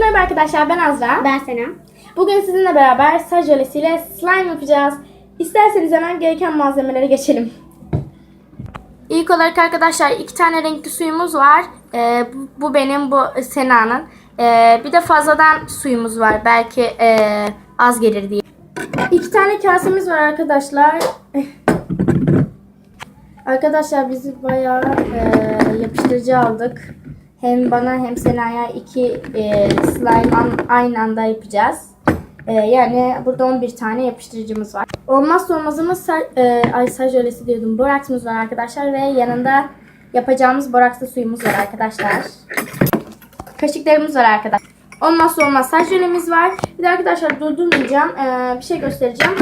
Merhaba arkadaşlar ben Azra. Ben Sena. Bugün sizinle beraber saç jölesiyle slime yapacağız. İsterseniz hemen gereken malzemelere geçelim. İlk olarak arkadaşlar iki tane renkli suyumuz var. Ee, bu, benim, bu Sena'nın. Ee, bir de fazladan suyumuz var. Belki ee, az gelir diye. İki tane kasemiz var arkadaşlar. Arkadaşlar biz bayağı ee, yapıştırıcı aldık. Hem bana hem Sena'ya iki ee, slime aynı anda yapacağız. Ee, yani burada 11 tane yapıştırıcımız var. Olmazsa olmazımız e, ay saç jölesi diyordum. Boraksımız var arkadaşlar ve yanında yapacağımız borakslı suyumuz var arkadaşlar. Kaşıklarımız var arkadaşlar. Olmazsa olmaz saç jölemiz var. Bir de arkadaşlar durdurmayacağım. Ee, bir şey göstereceğim.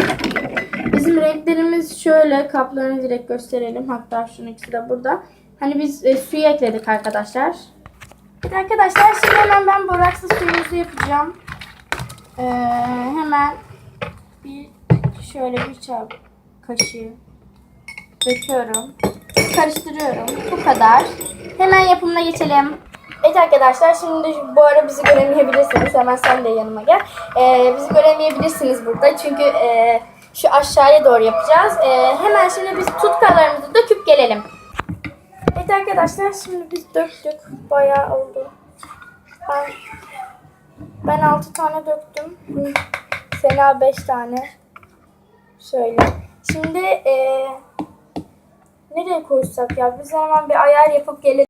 Bizim renklerimiz şöyle. Kaplarını direkt gösterelim. Hatta şunun ikisi de burada. Hani biz e, suyu ekledik arkadaşlar. De arkadaşlar şimdi hemen ben borakslı suyumuzu yapacağım. Ee, hemen bir şöyle bir çay kaşığı döküyorum. Karıştırıyorum. Bu kadar. Hemen yapımına geçelim. Evet arkadaşlar şimdi bu ara bizi göremeyebilirsiniz. Hemen sen de yanıma gel. Ee, bizi göremeyebilirsiniz burada. Çünkü e, şu aşağıya doğru yapacağız. Ee, hemen şimdi biz tutkalarımızı döküp gelelim. Evet arkadaşlar şimdi biz döktük. Bayağı oldu. Ben ben 6 tane döktüm. Sena 5 tane. Şöyle. Şimdi eee nereye koysak ya? Biz hemen bir ayar yapıp gelelim.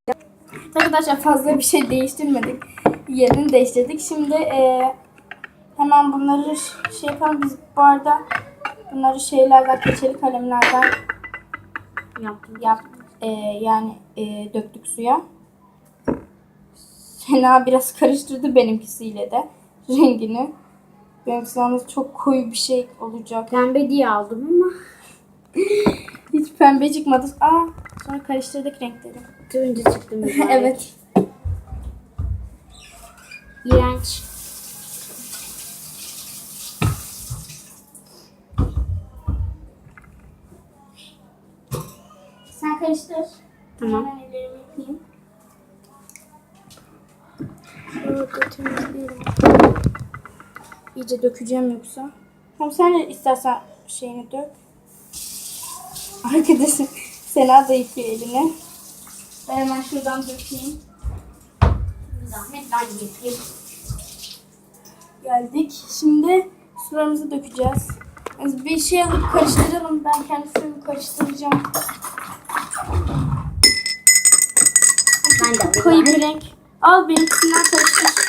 Arkadaşlar fazla bir şey değiştirmedik. Yerini değiştirdik. Şimdi eee, hemen bunları şey yapalım. Biz bu arada bunları şeylerden, keçeli kalemlerden yaptık. Yap, eee, yani eee, döktük suya. Sena biraz karıştırdı benimkisiyle de rengini. Benimkisi yalnız çok koyu bir şey olacak. Pembe diye aldım ama Hiç pembe çıkmadı. Aa, sonra karıştırdık renkleri. turuncu çıktı mübarek. evet. İğrenç. Sen karıştır. Tamam. Hemen ellerimi yıkayayım. İyice dökeceğim yoksa. Tamam sen de istersen şeyini dök. Arkadaşım Sena da yıkıyor elini. Ben hemen şuradan dökeyim. Zahmet ben yapayım. Geldik. Şimdi sularımızı dökeceğiz. Yani bir şey alıp karıştıralım. Ben kendi suyumu karıştıracağım. Ben de. Koyu bir renk. Al benimkisinden karıştır.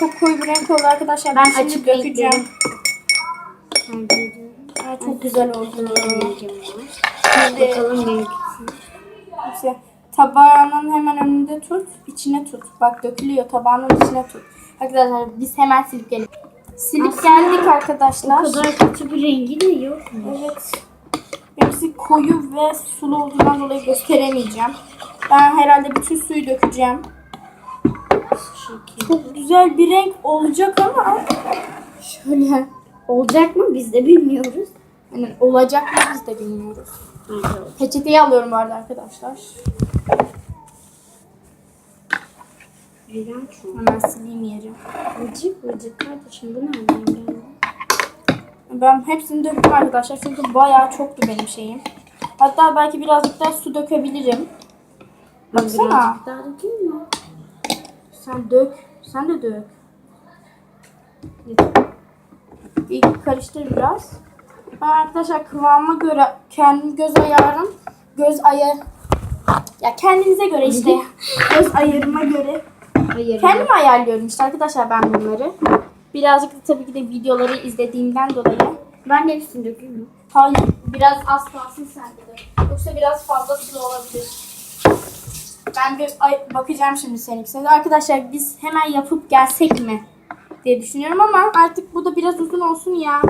Çok koyu bir renk oldu arkadaşlar. Ben Ben şimdi açık dökeceğim. Aa, çok güzel oldu. Şimdi Bakalım işte tabağının hemen önünde tut, içine tut. Bak dökülüyor tabağının içine tut. Arkadaşlar biz hemen silip gelelim. Silip Aslında geldik arkadaşlar. O kadar kötü bir rengi de yok. Evet. Benimkisi koyu ve sulu olduğundan dolayı gösteremeyeceğim. Ben herhalde bütün suyu dökeceğim. Çok güzel bir renk olacak ama şöyle Olacak mı biz de bilmiyoruz. yani olacak mı biz de bilmiyoruz. Peçeteyi alıyorum bu arada arkadaşlar. İğrenç o. Hemen sileyim yeri. Vıcık vıcık kardeşim bu nereden geldi? Ben hepsini döktüm arkadaşlar çünkü bayağı çoktu benim şeyim. Hatta belki birazcık daha su dökebilirim. Baksana. birazcık daha dökeyim mi? Sen dök. Sen de dök. Bir karıştır biraz. Ben arkadaşlar kıvama göre kendim göz ayarım. Göz ayar. Ya kendinize göre işte. göz ayarıma göre. Hayır. Kendim ayarlıyorum işte arkadaşlar ben bunları. Birazcık da tabii ki de videoları izlediğimden dolayı. Ben de hepsini dökeyim mi? Hayır biraz az kalsın sende de. Yoksa biraz fazla sulu olabilir. Ben bir bakacağım şimdi seninkisine. Arkadaşlar biz hemen yapıp gelsek mi diye düşünüyorum ama artık bu da biraz uzun olsun ya.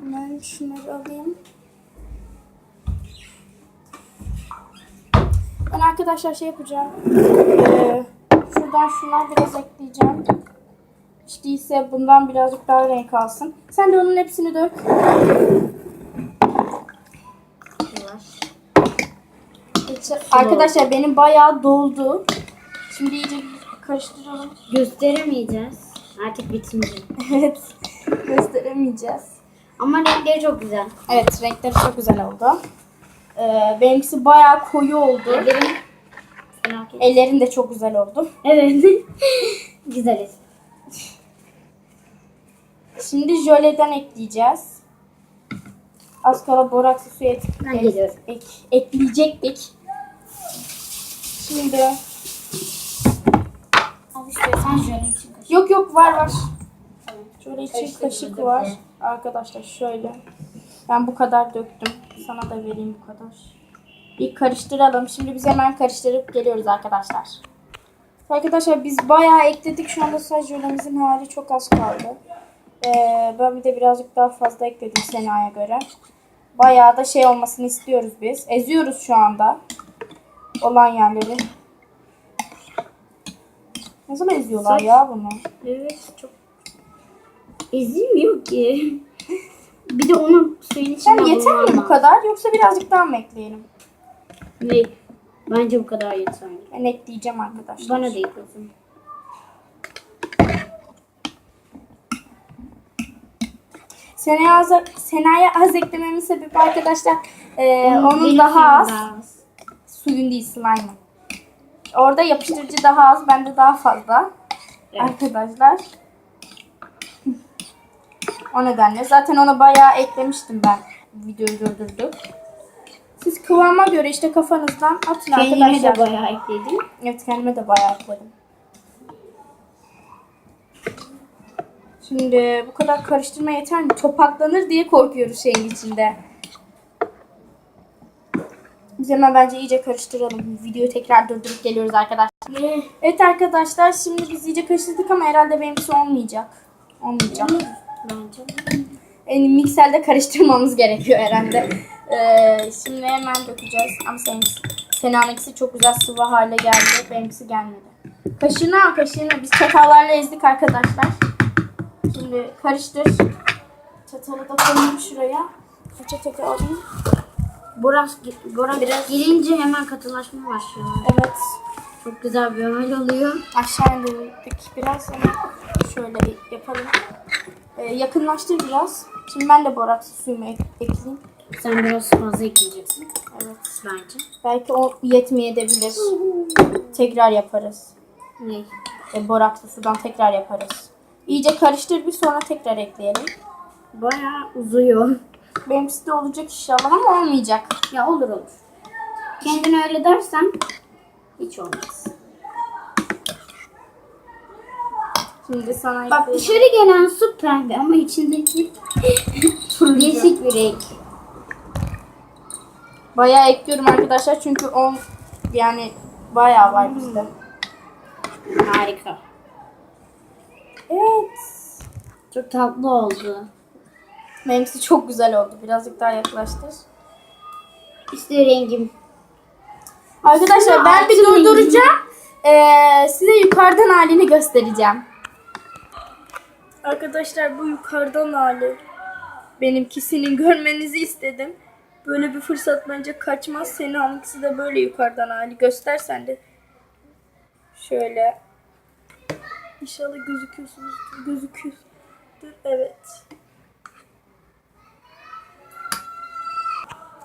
Hemen şunları alayım. Ben arkadaşlar şey yapacağım. Ee, şuradan şundan biraz ekleyeceğim. Hiç değilse bundan birazcık daha renk alsın. Sen de onun hepsini dök. Arkadaşlar benim bayağı doldu. Şimdi iyice karıştıralım. Gösteremeyeceğiz. Artık bitince. evet. Gösteremeyeceğiz. Ama renkleri çok güzel. Evet renkleri çok güzel oldu. Ee, benimkisi bayağı koyu oldu. Ellerim. Ellerin de çok güzel oldu. Evet. Güzeliz. Şimdi jöleden ekleyeceğiz. Az kala boraksı suya ek- Ben geliyorum. ek- ekleyecektik. Şimdi Al istiyorsan jöle için kaşık. yok yok var var. Şöyle için kaşık var. Arkadaşlar şöyle. Ben bu kadar döktüm. Sana da vereyim bu kadar. Bir karıştıralım. Şimdi biz hemen karıştırıp geliyoruz arkadaşlar. Arkadaşlar biz bayağı ekledik. Şu anda sadece jölemizin hali çok az kaldı. Ee, ben bir de birazcık daha fazla ekledim Sena'ya göre. Bayağı da şey olmasını istiyoruz biz. Eziyoruz şu anda. Olan yerleri. Nasıl eziyorlar Saç- ya bunu? Evet çok. Ezilmiyor ki. Bir de onun suyun içinde Yani yeter mi bu kadar yoksa birazcık daha mı ekleyelim? Ne? Bence bu kadar yeter. Ben ekleyeceğim arkadaşlar. Bana da yapıyorsun. Sena'ya az, Sena'ya az eklememin sebebi arkadaşlar e, onun benim daha suyum az. daha az. Suyun değil slime'ın. Orada yapıştırıcı daha az, bende daha fazla. Evet. Arkadaşlar. O nedenle. Zaten ona bayağı eklemiştim ben. Videoyu durdurduk. Siz kıvama göre işte kafanızdan atın Kendime arkadaşlar. de bayağı ekledim. Evet kendime de bayağı ekledim. Şimdi bu kadar karıştırma yeter mi? Topaklanır diye korkuyoruz şeyin içinde. Biz hemen bence iyice karıştıralım. Videoyu tekrar durdurup geliyoruz arkadaşlar. Evet arkadaşlar şimdi biz iyice karıştırdık ama herhalde benimkisi olmayacak. Olmayacak. Bence. Yani mikserde karıştırmamız gerekiyor herhalde. Ee, şimdi hemen dökeceğiz. Ama senin, Sena'nınkisi çok güzel sıvı hale geldi. Benimkisi gelmedi. Kaşığını al kaşığını. Biz çatallarla ezdik arkadaşlar. Şimdi karıştır. Çatalı da koyayım şuraya. Çatalı alayım. Boras, Boras biraz girince hemen katılaşma başlıyor. Evet. Çok güzel bir hal oluyor. Aşağı indirdik biraz ama şöyle yapalım. Ee, yakınlaştır biraz. Şimdi ben de boraks suyumu ek- ekleyeyim. Sen biraz fazla ekleyeceksin. Evet. Bence. Belki o yetmeyebilir. Tekrar yaparız. Ne? E, borakslı sudan tekrar yaparız. İyice karıştır bir sonra tekrar ekleyelim. Bayağı uzuyor. Benimkisi de olacak inşallah ama olmayacak. Ya olur olur. Kendin öyle dersen hiç olmaz. Şimdi sana Bak ekleyelim. dışarı gelen su pembe ama içindeki yeşil bir renk. Bayağı ekliyorum arkadaşlar çünkü on yani bayağı var bizde. Harika. Evet. Çok tatlı oldu. Benimkisi çok güzel oldu. Birazcık daha yaklaştır. İşte rengim. Arkadaşlar ben bir durduracağım. Ee, size yukarıdan halini göstereceğim. Arkadaşlar bu yukarıdan hali. Benimkisini görmenizi istedim. Böyle bir fırsat bence kaçmaz. Senin hangisi de böyle yukarıdan hali. Göstersen de. Şöyle. İnşallah gözüküyorsunuz. Gözüküyorsunuz. Evet.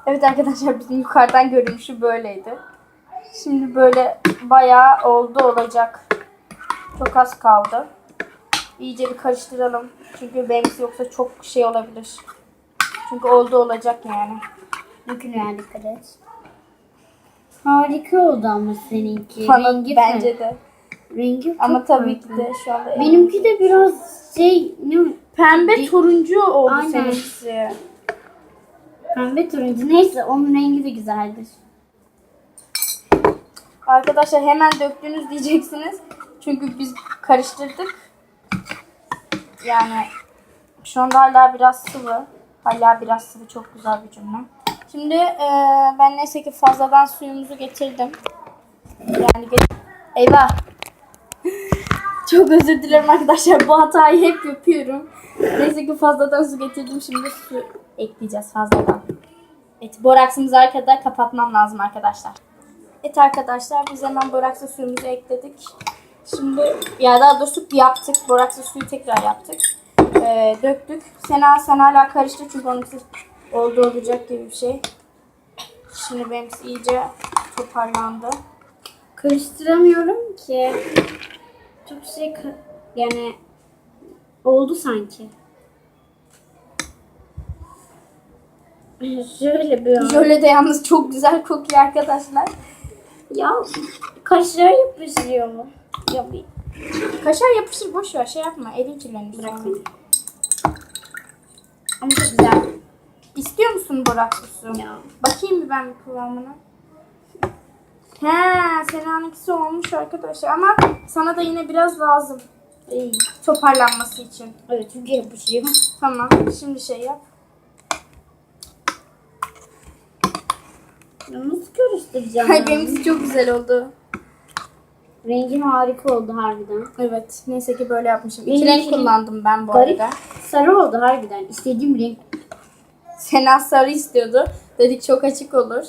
Evet arkadaşlar bizim yukarıdan görünüşü böyleydi. Şimdi böyle bayağı oldu olacak. Çok az kaldı. İyice bir karıştıralım. Çünkü benimkisi yoksa çok şey olabilir. Çünkü oldu olacak yani. Dökülüyor dikkat et. Harika oldu ama seninki. Bana rengi bence farklı. de. Rengi Ama çok tabii ki farklı. de şu anda Benimki de biraz şey ne pembe turuncu oldu Aynen. seninkisi. pembe turuncu. Neyse onun rengi de güzeldir. Arkadaşlar hemen döktünüz diyeceksiniz. Çünkü biz karıştırdık. Yani şu anda hala biraz sıvı. Hala biraz sıvı çok güzel bir cümle. Şimdi eee, ben neyse ki fazladan suyumuzu getirdim. Yani get- Eyvah. Çok özür dilerim arkadaşlar. Bu hatayı hep yapıyorum. Neyse ki fazladan su getirdim. Şimdi su ekleyeceğiz fazladan. Evet, boraksımızı arkada kapatmam lazım arkadaşlar. Evet arkadaşlar biz hemen boraksa suyumuzu ekledik. Şimdi ya daha doğrusu yaptık. Boraksa suyu tekrar yaptık. Ee, döktük. Sena sen hala karıştı çünkü onunkisi oldu olacak gibi bir şey. Şimdi benimkisi iyice toparlandı. Karıştıramıyorum ki. Çok şey ka- yani oldu sanki. Şöyle bir Jöle de yalnız çok güzel kokuyor arkadaşlar. Ya kaşığa yapışıyor. Ya bir Kaşar yapışır boş ver şey yapma elin kirlenir. bırak sonra. beni. Ama çok güzel. İstiyor musun boraksa su? Ya. Bakayım bir ben bir kıvamına. He, Sena'nınkisi olmuş arkadaşlar ama sana da yine biraz lazım İyi. toparlanması için. Evet çünkü yapışıyor. Tamam, şimdi şey yap. Nasıl karıştıracağım? Ay ben? benimkisi çok güzel oldu. Rengim harika oldu harbiden. Evet, neyse ki böyle yapmışım. Benim İki renk için kullandım ben bu Garip. arada. Sarı oldu harbiden. İstediğim renk. Sena sarı istiyordu. Dedik çok açık olur.